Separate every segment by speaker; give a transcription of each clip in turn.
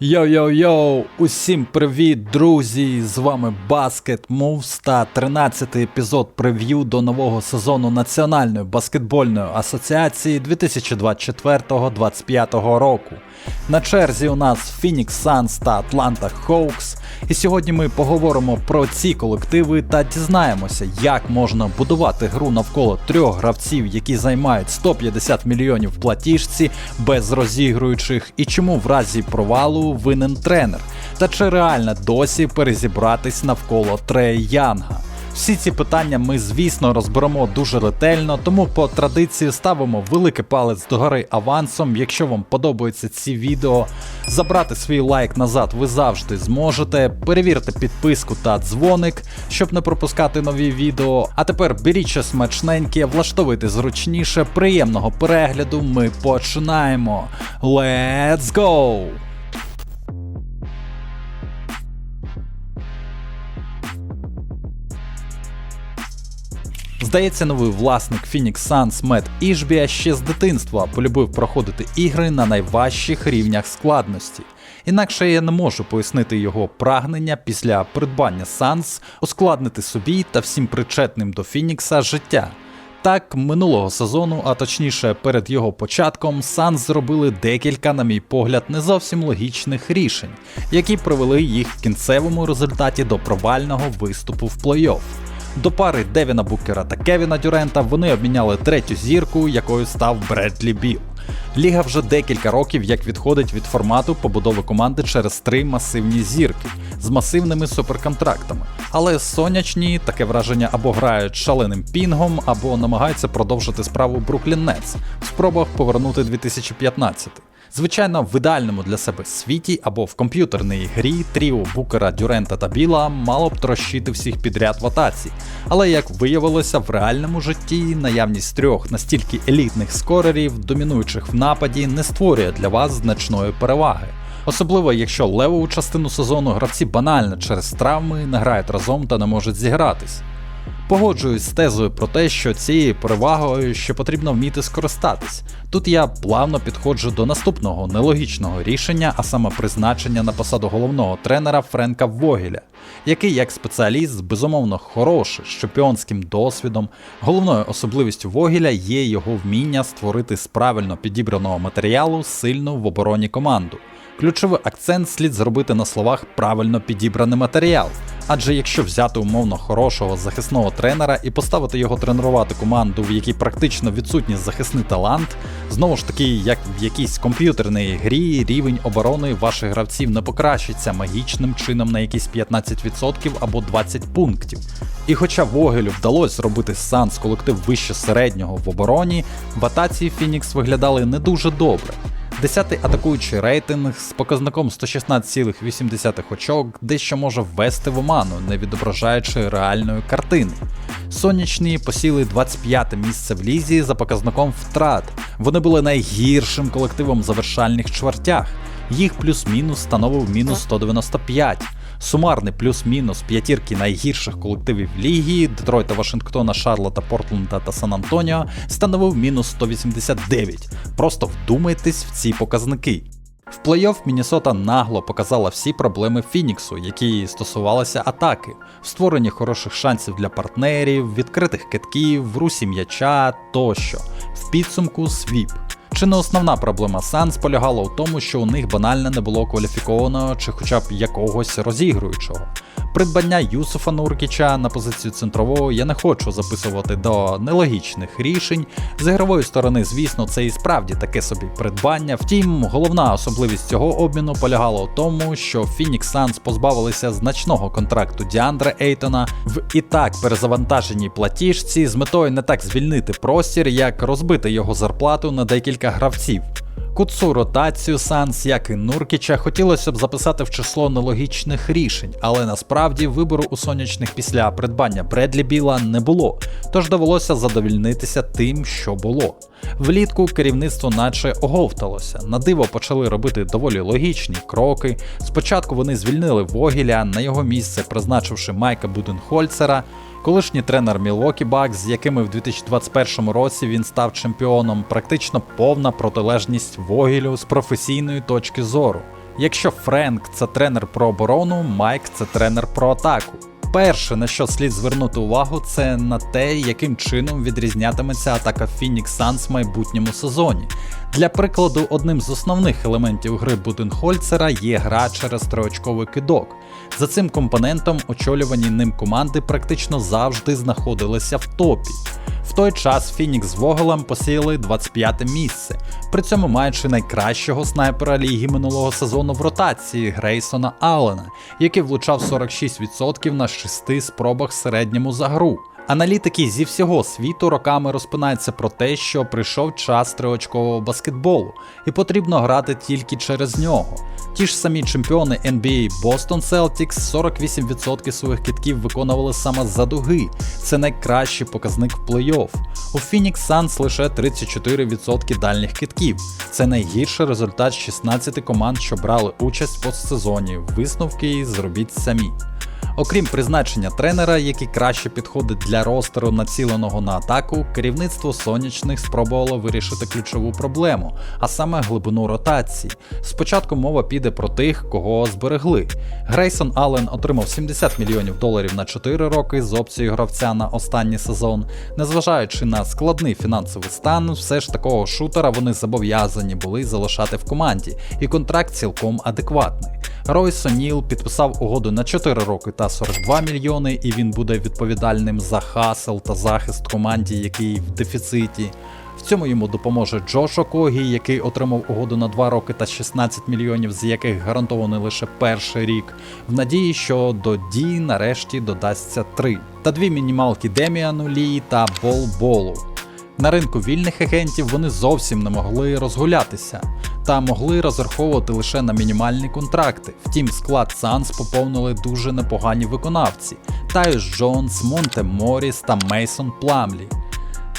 Speaker 1: Йо-йо-йо! Усім привіт, друзі! З вами Basket Moves та 13-й епізод прев'ю до нового сезону Національної баскетбольної асоціації 2024-2025 року. На черзі у нас Phoenix Suns та Atlanta Hawks. І сьогодні ми поговоримо про ці колективи та дізнаємося, як можна будувати гру навколо трьох гравців, які займають 150 мільйонів платіжці без розігруючих, і чому в разі провалу винен тренер, та чи реально досі перезібратись навколо Трея Янга. Всі ці питання ми, звісно, розберемо дуже ретельно, тому по традиції ставимо великий палець догори авансом. Якщо вам подобаються ці відео, забрати свій лайк назад ви завжди зможете. Перевірте підписку та дзвоник, щоб не пропускати нові відео. А тепер беріть щось смачненьке, влаштовуйте зручніше, приємного перегляду. Ми починаємо. Let's go! Здається, новий власник Phoenix Suns Мет Ішбія ще з дитинства полюбив проходити ігри на найважчих рівнях складності. Інакше я не можу пояснити його прагнення після придбання Suns ускладнити собі та всім причетним до Фінікса життя. Так, минулого сезону, а точніше перед його початком, Suns зробили декілька, на мій погляд, не зовсім логічних рішень, які привели їх в кінцевому результаті до провального виступу в плей-офф. До пари Девіна Букера та Кевіна Дюрента вони обміняли третю зірку, якою став Бредлі Біл. Ліга вже декілька років як відходить від формату побудови команди через три масивні зірки з масивними суперконтрактами. Але сонячні таке враження або грають шаленим пінгом, або намагаються продовжити справу Бруклін Нетс в спробах повернути 2015. Звичайно, в ідеальному для себе світі або в комп'ютерній грі тріо Букера, Дюрента та Біла мало б трощити всіх підряд в атаці. Але як виявилося, в реальному житті наявність трьох настільки елітних скорерів, домінуючих в нападі, не створює для вас значної переваги. Особливо якщо левову частину сезону гравці банально через травми не грають разом та не можуть зігратись. Погоджуюсь з тезою про те, що цією перевагою ще потрібно вміти скористатись. Тут я плавно підходжу до наступного нелогічного рішення, а саме призначення на посаду головного тренера Френка Вогеля, який як спеціаліст безумовно хороший, з чемпіонським досвідом. Головною особливістю Вогеля є його вміння створити з правильно підібраного матеріалу сильну в обороні команду. Ключовий акцент слід зробити на словах правильно підібраний матеріал. Адже якщо взяти умовно хорошого захисного тренера і поставити його тренувати команду, в якій практично відсутній захисний талант, знову ж таки, як в якійсь комп'ютерній грі, рівень оборони ваших гравців не покращиться магічним чином на якісь 15% або 20 пунктів. І хоча Вогелю вдалося зробити Санс колектив вище середнього в обороні, в атаці Фінікс виглядали не дуже добре. Десятий атакуючий рейтинг з показником 116,8 очок дещо може ввести в оману, не відображаючи реальної картини. Сонячні посіли 25 місце в лізі за показником втрат. Вони були найгіршим колективом завершальних чвертях. Їх плюс-мінус становив мінус 195. Сумарний плюс-мінус п'ятірки найгірших колективів ліги Детройта, Вашингтона, Шарлота, Портленда та Сан-Антоніо становив мінус 189. Просто вдумайтесь в ці показники. В плей-офф Міннесота нагло показала всі проблеми Фініксу, які стосувалися атаки, в створенні хороших шансів для партнерів, відкритих китків, в русі м'яча тощо. В підсумку свіп. Чи не основна проблема Санс полягала у тому, що у них банально не було кваліфікованого чи хоча б якогось розігруючого. Придбання Юсуфа Нуркіча на позицію центрового я не хочу записувати до нелогічних рішень. З ігрової сторони, звісно, це і справді таке собі придбання. Втім, головна особливість цього обміну полягала у тому, що Phoenix Suns позбавилися значного контракту Діандра Ейтона в і так перезавантаженій платіжці з метою не так звільнити простір, як розбити його зарплату на декілька гравців. Куцу ротацію Санс, як і Нуркіча, хотілося б записати в число нелогічних рішень, але насправді вибору у сонячних після придбання Бредлі Біла не було, тож довелося задовільнитися тим, що було. Влітку керівництво наче оговталося. На диво почали робити доволі логічні кроки. Спочатку вони звільнили Вогіля, на його місце призначивши Майка Буденхольцера. Колишній тренер Мілвокі Бакс, з якими в 2021 році він став чемпіоном, практично повна протилежність Вогілю з професійної точки зору. Якщо Френк це тренер про оборону, Майк це тренер про атаку. Перше, на що слід звернути увагу, це на те, яким чином відрізнятиметься атака Phoenix Suns в майбутньому сезоні. Для прикладу, одним з основних елементів гри Буденхольцера є гра через триочковий кидок. За цим компонентом очолювані ним команди практично завжди знаходилися в топі. В той час Фінікс з Вогелем посіяли 25 місце, при цьому маючи найкращого снайпера ліги минулого сезону в ротації Грейсона Аллена, який влучав 46% на 6 спробах середньому за гру. Аналітики зі всього світу роками розпинаються про те, що прийшов час триочкового баскетболу, і потрібно грати тільки через нього. Ті ж самі чемпіони NBA Boston Celtics 48% своїх китків виконували саме за дуги. Це найкращий показник в плей-офф. У Phoenix Suns лише 34% дальніх китків. Це найгірший результат 16 команд, що брали участь в постсезоні. Висновки зробіть самі. Окрім призначення тренера, який краще підходить для ростеру, націленого на атаку, керівництво сонячних спробувало вирішити ключову проблему, а саме глибину ротації. Спочатку мова піде про тих, кого зберегли. Грейсон Аллен отримав 70 мільйонів доларів на 4 роки з опцією гравця на останній сезон. Незважаючи на складний фінансовий стан, все ж такого шутера вони зобов'язані були залишати в команді, і контракт цілком адекватний. Ройс О'Ніл підписав угоду на 4 роки та 42 мільйони, і він буде відповідальним за хасел та захист команді, який в дефіциті. В цьому йому допоможе Джош Окогі, який отримав угоду на 2 роки та 16 мільйонів, з яких гарантований лише перший рік, в надії, що до дій нарешті додасться 3. Та дві мінімалки Деміану Лі та Бол Болу. На ринку вільних агентів вони зовсім не могли розгулятися та могли розраховувати лише на мінімальні контракти. Втім, склад Санс поповнили дуже непогані виконавці: Тайус Джонс, Монте Моріс та Мейсон Пламлі.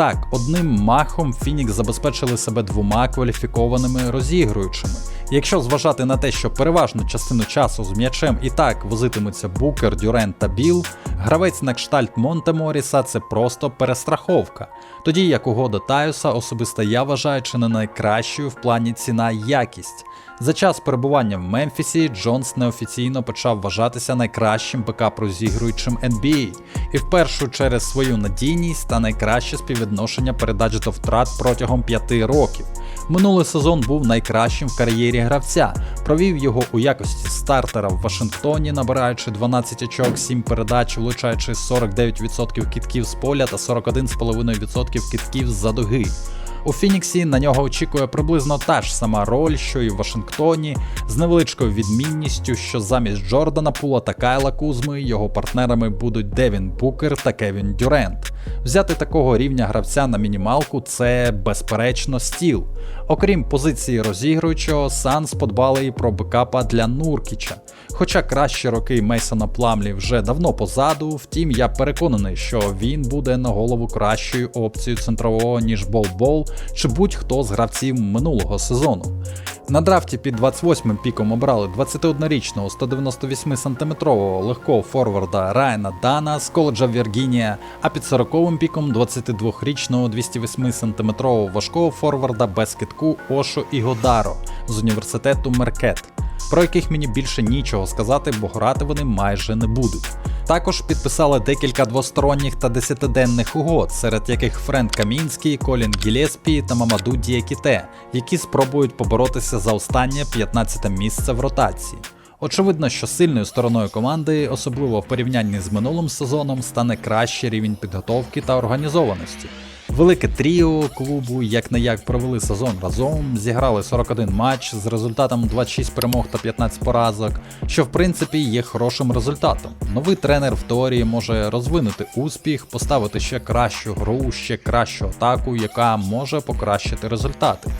Speaker 1: Так, одним махом Фінікс забезпечили себе двома кваліфікованими розігруючими. Якщо зважати на те, що переважну частину часу з м'ячем і так возитимуться Букер, Дюрент та Біл, гравець на кштальт Монте Моріса це просто перестраховка. Тоді як угода Таюса особисто я вважаю чи не найкращою в плані ціна якість. За час перебування в Мемфісі Джонс неофіційно почав вважатися найкращим бекап-розігруючим NBA, і вперше через свою надійність та найкраще співвідношення передач до втрат протягом 5 років. Минулий сезон був найкращим в кар'єрі гравця, провів його у якості стартера в Вашингтоні, набираючи 12 очок, 7 передач, влучаючи 49% кітків з поля та 41,5% кітків з-за дуги. У Фініксі на нього очікує приблизно та ж сама роль, що і в Вашингтоні, з невеличкою відмінністю, що замість Джордана Пула та Кайла Кузми його партнерами будуть Девін Букер та Кевін Дюрент. Взяти такого рівня гравця на мінімалку це безперечно стіл. Окрім позиції розігруючого, Санс подбали і про бекапа для Нуркіча. Хоча кращі роки Мейсона Пламлі вже давно позаду, втім я переконаний, що він буде на голову кращою опцією центрового, ніж Бол-Бол чи будь-хто з гравців минулого сезону. На драфті під 28 м піком обрали 21-річного 198 сантиметрового легкого форварда Райана Дана з коледжа Віргінія, а під 40-м піком 22-річного 208 сантиметрового важкого форварда без китку Ошо Ігодаро з університету Меркет про яких мені більше нічого сказати, бо грати вони майже не будуть. Також підписали декілька двосторонніх та десятиденних угод, серед яких Френк Камінський, Колін Гілеспі та Мамаду Діякіте, які спробують поборотися за останнє 15 місце в ротації. Очевидно, що сильною стороною команди, особливо в порівнянні з минулим сезоном, стане кращий рівень підготовки та організованості. Велике тріо клубу як не як провели сезон разом, зіграли 41 матч з результатом 26 перемог та 15 поразок, що в принципі є хорошим результатом. Новий тренер в теорії може розвинути успіх, поставити ще кращу гру, ще кращу атаку, яка може покращити результати.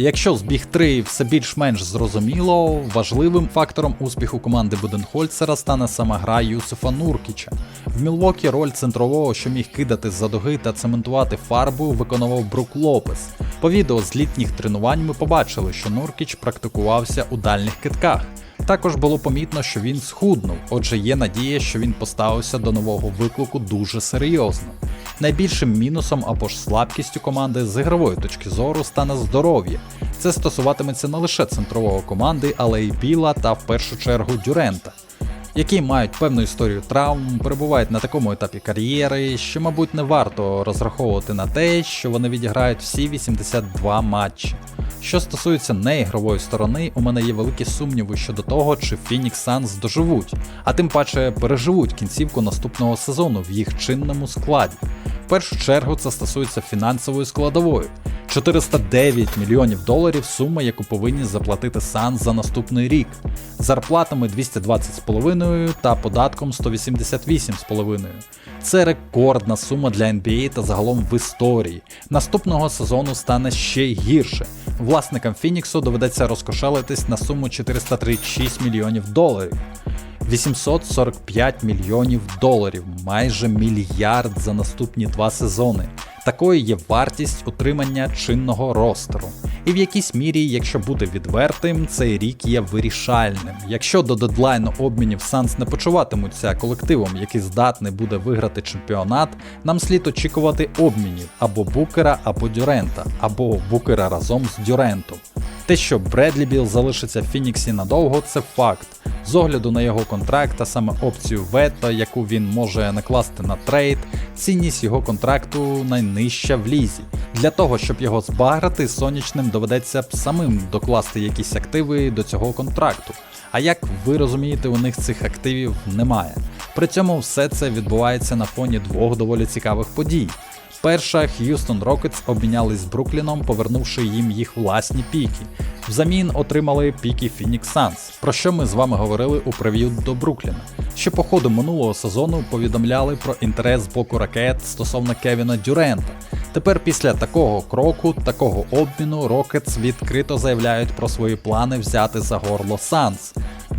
Speaker 1: Якщо збіг 3 все більш-менш зрозуміло, важливим фактором успіху команди Буденхольцера стане сама гра Юсифа Нуркіча. В Мілвокі роль центрового, що міг кидати з-за дуги та цементувати фарбу, виконував Брук Лопес. По відео з літніх тренувань ми побачили, що Нуркіч практикувався у дальніх китках. Також було помітно, що він схуднув, отже, є надія, що він поставився до нового виклику дуже серйозно. Найбільшим мінусом або ж слабкістю команди з ігрової точки зору стане здоров'я. Це стосуватиметься не лише центрового команди, але й Біла та в першу чергу Дюрента, які мають певну історію травм, перебувають на такому етапі кар'єри, що, мабуть, не варто розраховувати на те, що вони відіграють всі 82 матчі. Що стосується неігрової сторони, у мене є великі сумніви щодо того, чи Phoenix Suns доживуть, а тим паче переживуть кінцівку наступного сезону в їх чинному складі. Першу чергу це стосується фінансової складової. 409 мільйонів доларів сума, яку повинні заплатити Suns за наступний рік, зарплатами 220,5 та податком 188,5. Це рекордна сума для NBA та загалом в історії. Наступного сезону стане ще гірше. Власникам Фініксу доведеться розкошелитись на суму 436 мільйонів доларів. 845 мільйонів доларів, майже мільярд за наступні два сезони. Такою є вартість утримання чинного ростеру. І в якійсь мірі, якщо бути відвертим, цей рік є вирішальним. Якщо до дедлайну обмінів Санс не почуватимуться колективом, який здатний буде виграти чемпіонат, нам слід очікувати обмінів або Букера, або Дюрента, або Букера разом з Дюрентом. Те, що Бредлі Біл залишиться в Фініксі надовго, це факт. З огляду на його контракт, а саме опцію вето, яку він може накласти на трейд, цінність його контракту найнижча в лізі. Для того, щоб його збаграти, сонячним доведеться б самим докласти якісь активи до цього контракту. А як ви розумієте, у них цих активів немає. При цьому все це відбувається на фоні двох доволі цікавих подій. Перша Х'юстон Рокетс обмінялись з Брукліном, повернувши їм їх власні піки. Взамін отримали піки Phoenix Suns, про що ми з вами говорили у прев'ю до Брукліна. Ще по ходу минулого сезону повідомляли про інтерес з боку ракет стосовно Кевіна Дюрента. Тепер після такого кроку, такого обміну, Рокетс відкрито заявляють про свої плани взяти за горло Санс.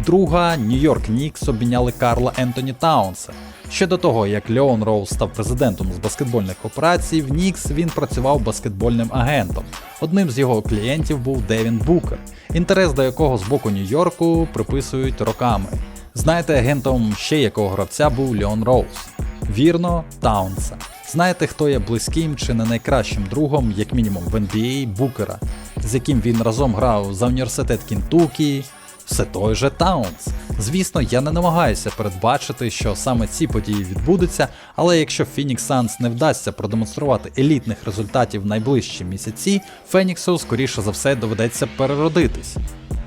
Speaker 1: Друга Нью-Йорк Нікс обміняли Карла Ентоні Таунса. Ще до того, як Леон Роуз став президентом з баскетбольних операцій, в Нікс він працював баскетбольним агентом. Одним з його клієнтів був Девін Букер, інтерес до якого з боку Нью-Йорку приписують роками. Знаєте, агентом ще якого гравця був Леон Роуз? Вірно, Таунса. Знаєте, хто є близьким чи не найкращим другом, як мінімум в NBA Букера, з яким він разом грав за університет Кінтукі, все той же Таунс. Звісно, я не намагаюся передбачити, що саме ці події відбудуться, але якщо Phoenix Suns не вдасться продемонструвати елітних результатів в найближчі місяці, Феніксу скоріше за все доведеться переродитись.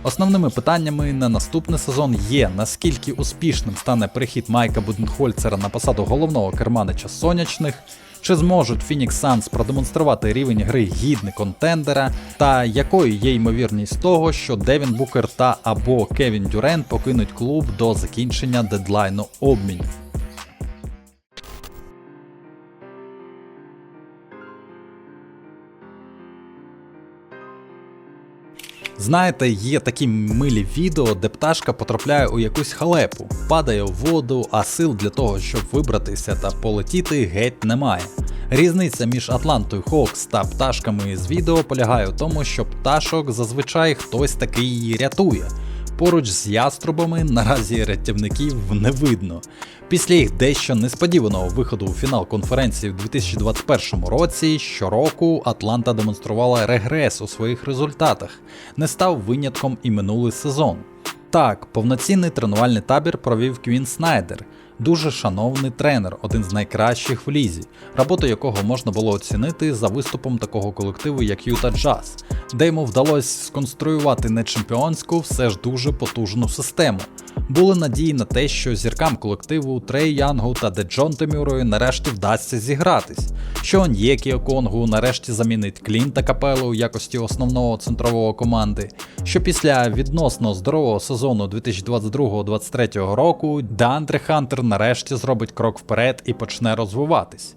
Speaker 1: Основними питаннями на наступний сезон є наскільки успішним стане перехід Майка Буденхольцера на посаду головного керманича сонячних, чи зможуть Phoenix Suns продемонструвати рівень гри гідний контендера, та якою є ймовірність того, що Девін Букер та або Кевін Дюрен покинуть клуб до закінчення дедлайну обмінів. Знаєте, є такі милі відео, де пташка потрапляє у якусь халепу, падає у воду, а сил для того, щоб вибратися та полетіти, геть немає. Різниця між Атлантою Хокс та пташками з відео полягає в тому, що пташок зазвичай хтось такий її рятує. Поруч з яструбами наразі рятівників не видно. Після їх дещо несподіваного виходу у фінал конференції в 2021 році щороку Атланта демонструвала регрес у своїх результатах, не став винятком і минулий сезон. Так, повноцінний тренувальний табір провів Квін Снайдер, дуже шановний тренер, один з найкращих в лізі, роботу якого можна було оцінити за виступом такого колективу, як Юта Джаз, де йому вдалося сконструювати не чемпіонську, все ж дуже потужну систему. Були надії на те, що зіркам колективу Трей Янгу та Деджон Темюрою нарешті вдасться зігратись, що Он'єкі Оконгу нарешті замінить Клінта Капелу у якості основного центрового команди, що після відносно здорового сезону 2022-2023 року Деандре Хантер нарешті зробить крок вперед і почне розвиватись.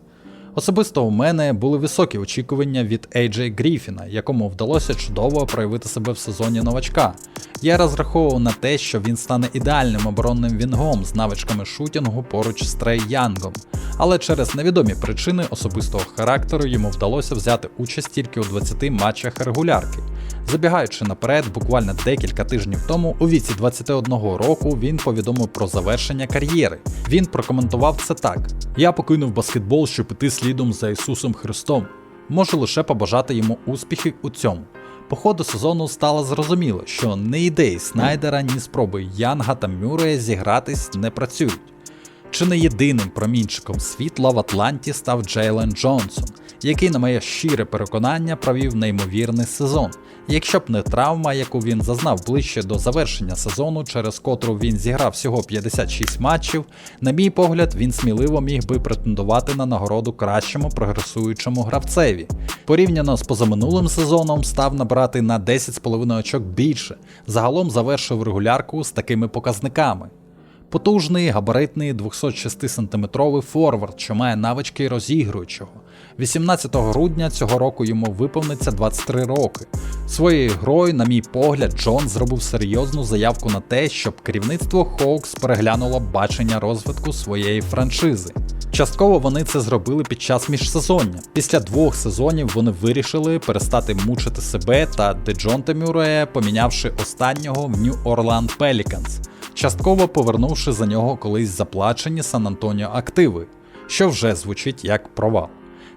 Speaker 1: Особисто у мене були високі очікування від AJ Гріфіна, якому вдалося чудово проявити себе в сезоні новачка. Я розраховував на те, що він стане ідеальним оборонним вінгом з навичками шутінгу поруч з Трей Янгом, але через невідомі причини особистого характеру йому вдалося взяти участь тільки у 20 матчах регулярки. Забігаючи наперед, буквально декілька тижнів тому, у віці 21 року, він повідомив про завершення кар'єри. Він прокоментував це так: Я покинув баскетбол, щоб іти слідом за Ісусом Христом. Можу лише побажати йому успіхи у цьому. По ходу сезону стало зрозуміло, що ні ідеї Снайдера, ні спроби Янга та Мюрея зігратись не працюють. Чи не єдиним промінчиком світла в Атланті став Джейлен Джонсон, який, на моє щире переконання, провів неймовірний сезон. Якщо б не травма, яку він зазнав ближче до завершення сезону, через котру він зіграв всього 56 матчів, на мій погляд, він сміливо міг би претендувати на нагороду кращому прогресуючому гравцеві. Порівняно з позаминулим сезоном став набрати на 10,5 очок більше, загалом завершив регулярку з такими показниками. Потужний, габаритний 206-сантиметровий форвард, що має навички розігруючого. 18 грудня цього року йому виповниться 23 роки. Своєю грою, на мій погляд, Джон зробив серйозну заявку на те, щоб керівництво Хоукс переглянуло бачення розвитку своєї франшизи. Частково вони це зробили під час міжсезоння. Після двох сезонів вони вирішили перестати мучити себе та Деджонте Мюрея, помінявши останнього в Нью Орланд Пеліканс частково повернувши за нього колись заплачені Сан Антоніо активи, що вже звучить як провал.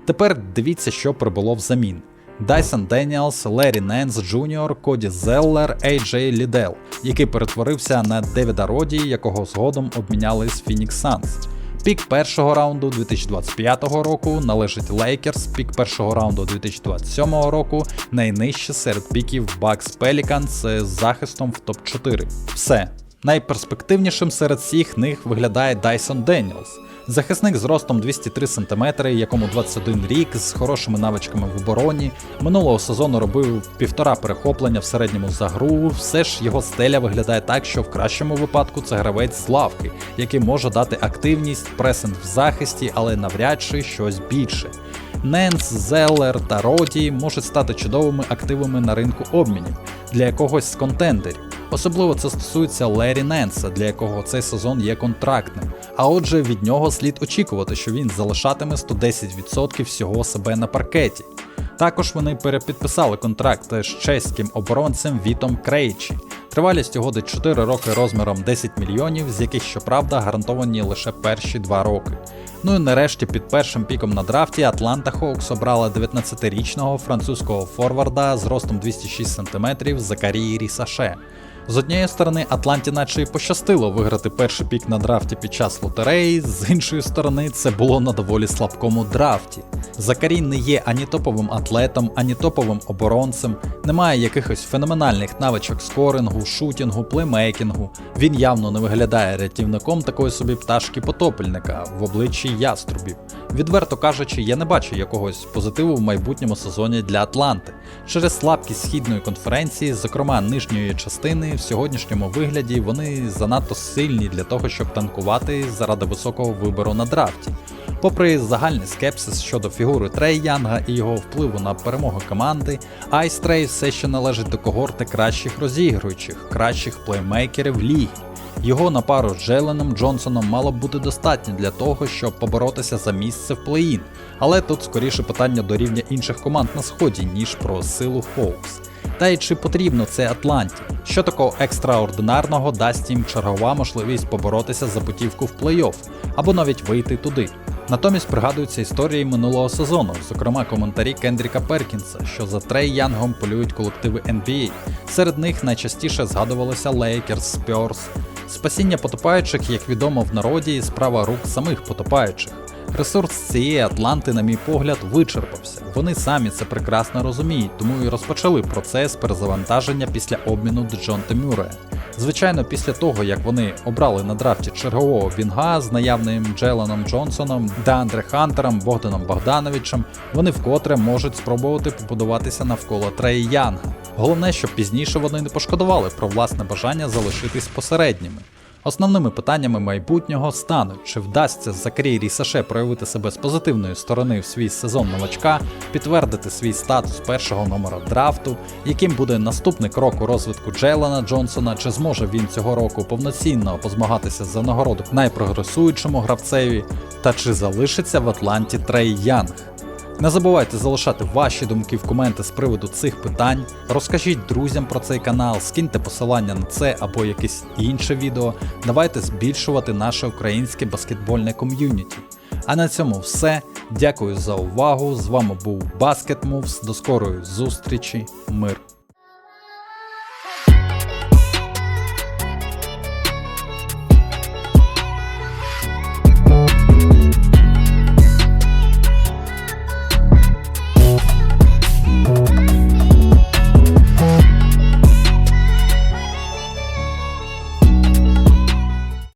Speaker 1: Тепер дивіться, що прибуло взамін. Дайсон Деніелс, Лері Ненс Джуніор, Коді Зеллер, Ей Джей Лідел, який перетворився на Девіда Роді, якого згодом обміняли з Phoenix Suns. Пік першого раунду 2025 року належить Лейкерс, пік першого раунду 2027 року найнижче серед піків Bucks Pelicans з захистом в топ-4. Все. Найперспективнішим серед всіх них виглядає Дайсон Деніелс. Захисник з ростом 203 см, якому 21 рік, з хорошими навичками в обороні. Минулого сезону робив півтора перехоплення в середньому за гру. Все ж його стеля виглядає так, що в кращому випадку це гравець з лавки, який може дати активність, пресинг в захисті, але навряд чи щось більше. Ненс, Зеллер та Роді можуть стати чудовими активами на ринку обмінів для якогось з контендерів. Особливо це стосується Лері Ненса, для якого цей сезон є контрактним. А отже, від нього слід очікувати, що він залишатиме 110% всього себе на паркеті. Також вони перепідписали контракт з чеським оборонцем Вітом Крейчі. Тривалість угоди 4 роки розміром 10 мільйонів, з яких, щоправда, гарантовані лише перші 2 роки. Ну і нарешті під першим піком на драфті Атланта Хоукс обрала 19-річного французького форварда з ростом 206 см Закарії Рісаше. З однієї сторони, Атланті наче й пощастило виграти перший пік на драфті під час лотереї, з іншої сторони, це було на доволі слабкому драфті. Закарій не є ані топовим атлетом, ані топовим оборонцем, немає якихось феноменальних навичок скорингу, шутінгу, плеймейкінгу. Він явно не виглядає рятівником такої собі пташки потопельника в обличчі яструбів. Відверто кажучи, я не бачу якогось позитиву в майбутньому сезоні для Атланти. Через слабкість східної конференції, зокрема нижньої частини, в сьогоднішньому вигляді вони занадто сильні для того, щоб танкувати заради високого вибору на драфті. Попри загальний скепсис щодо фігури Трей Янга і його впливу на перемогу команди, Айс Трей все ще належить до когорти кращих розігруючих, кращих плеймейкерів ліги. Його на пару з Джейленом Джонсоном мало б бути достатньо для того, щоб поборотися за місце в плей-ін, але тут скоріше питання до рівня інших команд на сході, ніж про силу Хоукс. Та й чи потрібно це Атланті? Що такого екстраординарного дасть їм чергова можливість поборотися за путівку в плей-офф або навіть вийти туди. Натомість пригадуються історії минулого сезону, зокрема коментарі Кендріка Перкінса, що за Трей Янгом полюють колективи NBA. Серед них найчастіше згадувалися Лейкерс, Спьорс. Спасіння потопаючих, як відомо в народі, справа рук самих потопаючих. Ресурс цієї Атланти, на мій погляд, вичерпався. Вони самі це прекрасно розуміють, тому і розпочали процес перезавантаження після обміну Джонте Мюрея. Звичайно, після того, як вони обрали на драфті чергового Вінга з наявним Джеленом Джонсоном, Деандре Хантером, Богданом Богдановичем, вони вкотре можуть спробувати побудуватися навколо Треї Янга. Головне, щоб пізніше вони не пошкодували про власне бажання залишитись посередніми. Основними питаннями майбутнього стануть, чи вдасться Закарій Рісаше проявити себе з позитивної сторони в свій сезон новачка, підтвердити свій статус першого номера драфту, яким буде наступний крок у розвитку Джейлана Джонсона, чи зможе він цього року повноцінно позмагатися за нагороду найпрогресуючому гравцеві, та чи залишиться в Атланті Трей Янг. Не забувайте залишати ваші думки в коменти з приводу цих питань. Розкажіть друзям про цей канал, скиньте посилання на це або якесь інше відео. Давайте збільшувати наше українське баскетбольне ком'юніті. А на цьому все. Дякую за увагу. З вами був Basket Moves. До скорої зустрічі. Мир.